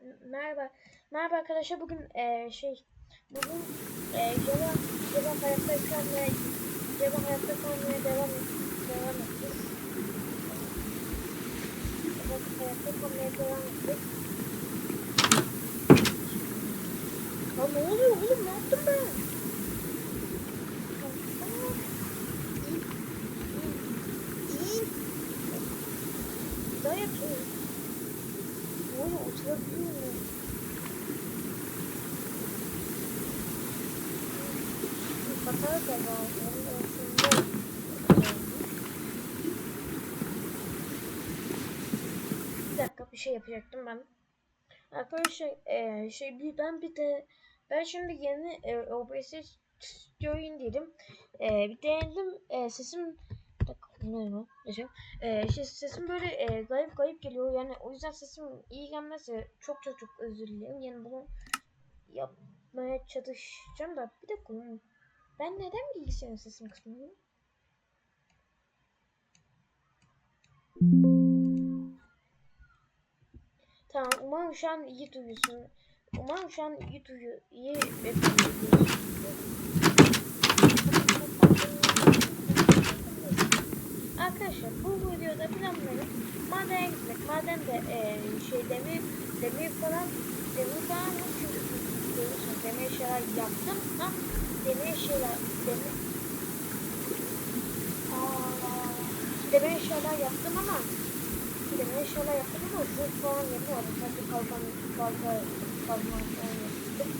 Merhaba. Merhaba arkadaşlar. Bugün eee şey bugün eee Java Java hayatta kalmaya Java hayatta kalmaya devam devam edeceğiz. Java hayatta kalmaya devam edeceğiz. Ya ne oluyor oğlum? Ne yaptım ben? Daha yapıyorum. Ne oluyor? Oturabiliyor muyum? Bakalım da var. Onun altında. Bir dakika bir şey yapacaktım ben. Arkadaşlar eee şey bir ben bir de ben şimdi yeni e, OBS Studio indirdim. E, bir denedim e, sesim ne bu? Yaşam. E, şey, sesim böyle e, garip garip geliyor yani o yüzden sesim iyi gelmezse çok çok çok özür dilerim. Yani bunu yapmaya çalışacağım da bir dakika ben neden bilgisayarın sesini kısmıyorum? Tamam umarım şu an iyi duyuyorsun. Umarım şu an iyi duyuyor. iyi. Arkadaşlar bu videoda planlarım madene gitmek. Madende eee şey demir demir falan demir falan mı? Çünkü demir şeyler yaptım. Ha? Demir şeyler demir Aa, demir şeyler yaptım ama demir şeyler yaptım ama zırh falan yapamadım. Sadece kalkan kalkan kalkan falan yaptım.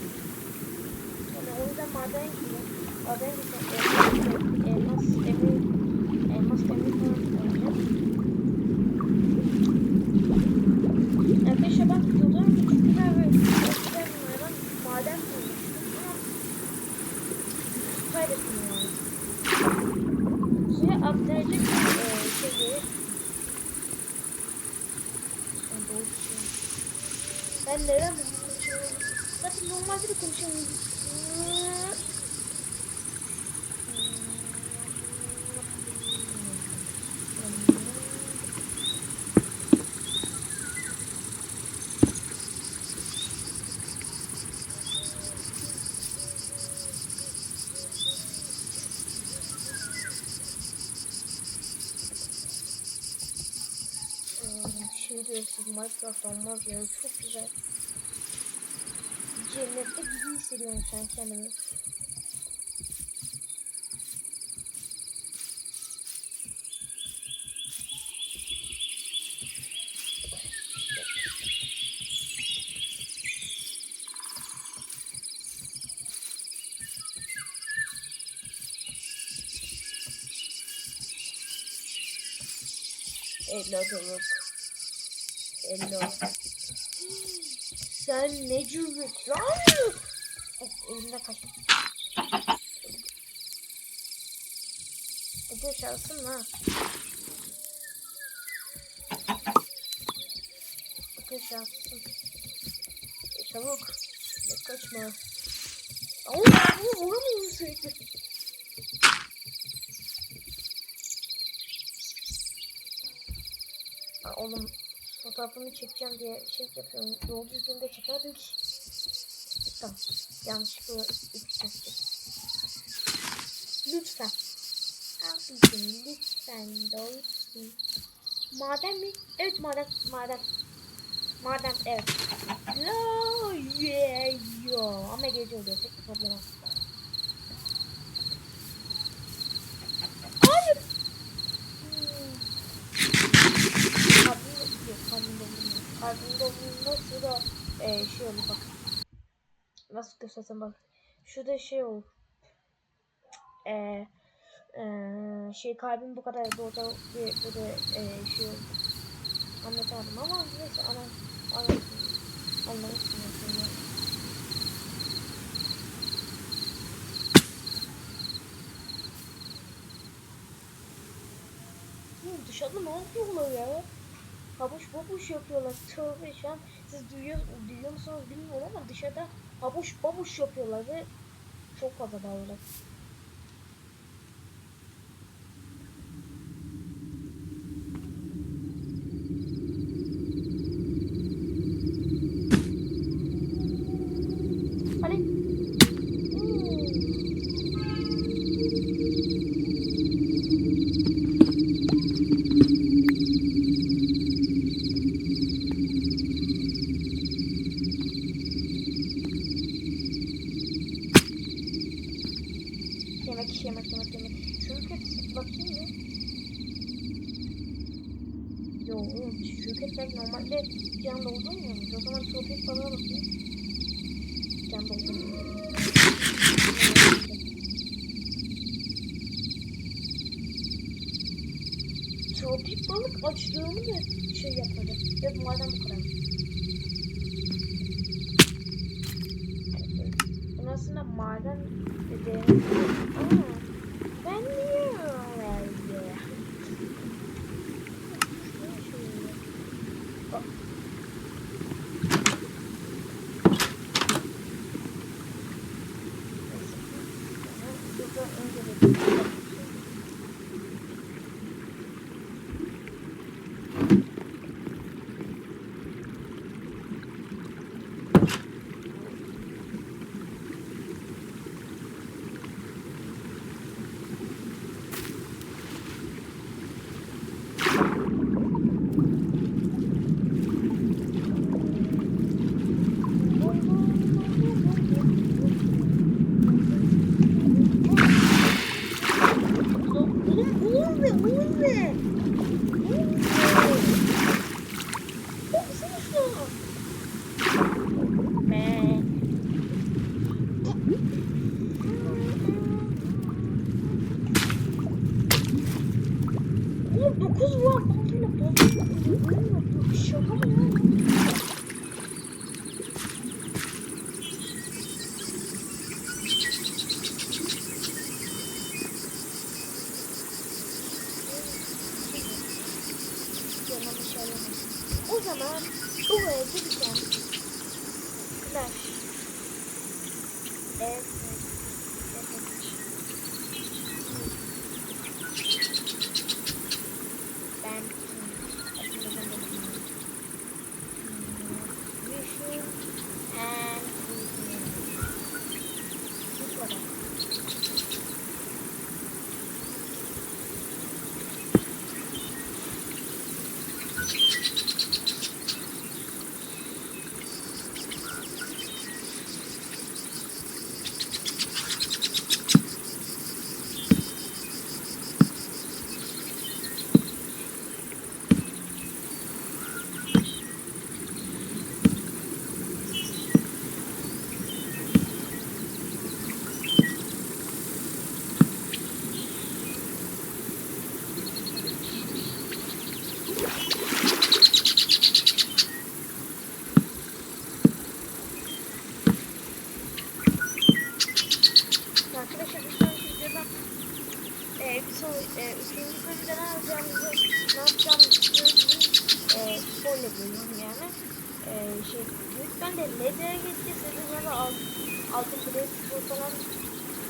Yani o yüzden madene gidiyorum. Madene gitmek elmas demir elmas demir falan alacağım. Arkadaşlar bak videoda çok güzel bir çok güzel bir maden, maden bulmuştum ama kaybettim yani. Suya atlayacak bir e, şeyi Ben doğru düşünüyorum. Ben neden bunu konuşuyorum? Zaten normalde de konuşuyorum. şey diyorsunuz Minecraft olmaz ya çok güzel. Cennette gibi hissediyorum sen kendini. Hello Doruk. Hello. Sen ne cüret lan? Elimde kaçtı. Ece şansın ha. Ece şansın. Çabuk. Kaçma. Aa, vuramıyorum sürekli. Aa, oğlum fotoğrafını çekeceğim diye şey yapıyorum. Yol düzgünde çekerdim ki. Tamam. Yanlışlıkla içeceğim. Lütfen. Abicim lütfen doğrusun. Maden mi? Evet maden. Maden. Maden evet. No yeah yo. Ama gece oluyor. Tek problem var. Hayır. Hmm. Kalbim yok. Kalbim dolmuyor. Kalbim dolduğunda şurada e, şey olur bak. Nasıl göstersem bak. Şurada şey olur. Eee ee, şey kalbim bu kadar burada bir burada e, şey oldu. Anlatamadım ama neyse ana ana anlamışsın aslında. Hı, dışarıda ne yapıyorlar ya? Habuş babuş yapıyorlar. Tövbe şu an siz duyuyor, duyuyor musunuz bilmiyorum ama dışarıda habuş babuş yapıyorlar ve çok fazla Yemek yemek yemek yemek. Şurket bakayım mı? Yo şirketler normalde can doldurmuyor mu? O zaman şirket falan bakayım. Can doldurmuyor. Tropik balık açlığımı da şey yapmadı. Ve madem bu kadar. aslında maden değerli. Aa. Bak. Burada önce bir Oğlum oğlum ne oğlum ne? Oğlum ne? Baksana şuna. Me. Oğlum 9 var. Baltayla baltayla. Oğlum şaka mı ya? Canım söylemesin. O zaman buraya. Evet. Ben hatırladım. Vision and Bu kadar. Arkadaşlar bir sonraki videoda e, bir son, e, ikinci bölümde ne yapacağımızı, ne yapacağımızı. E, spoiler veriyorum yani. E, şey, lütfen de Nether'a gideceğiz. Nether'da da alt, altın bilezik falan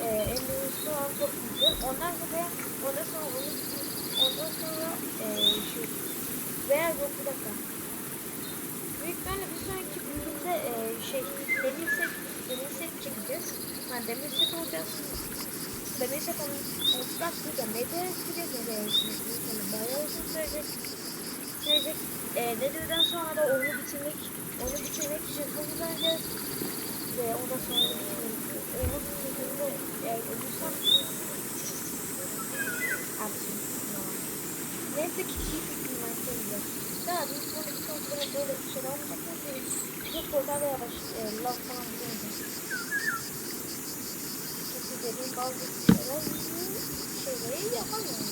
e, Ender'ın falan toplayacağız. Ondan sonra ondan sonra onu ondan sonra e, şey veya yok bir dakika. Büyük ihtimalle bir sonraki bölümde e, şey demir set, demir set çekeceğiz. Yani demir set olacağız. Demir set onu olacak burada Nether'a gideceğiz. Nether'a gideceğiz. Yani bayağı uzun sürecek. Sürecek. E, Nether'dan sonra da onu bitirmek onu bitirmek için kullanacağız. Ve ondan sonra onu bitirmek onu bitirdiğimde eğer ölürsem. Neyse ki iyi fikrimler söylüyor. Daha büyük ihtimalle bir sonraki bölüm böyle bir şey olmayacak. Çok korkar ve yavaş e, laf falan bulunacak. Bazı şeyler şeyleri yapamıyorum.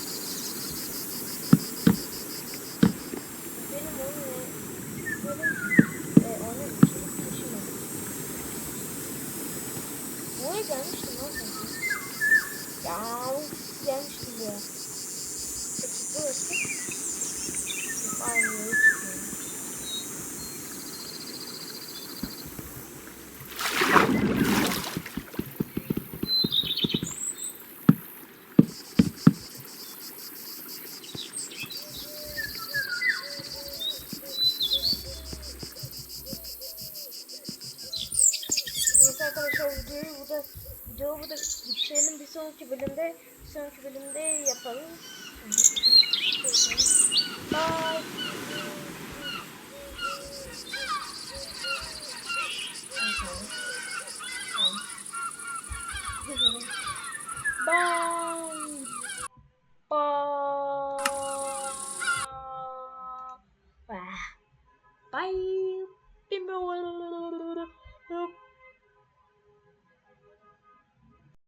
Benim onu benim e, onu içeri taşımadım. Buraya gelmiştim lan. Ya gelmiştim buraya. Peki burası aynı yere çıkıyor. Neyse arkadaşlar videoyu burada videoyu burada bitirelim bir sonraki bölümde bir sonraki bölümde yapalım. Bye.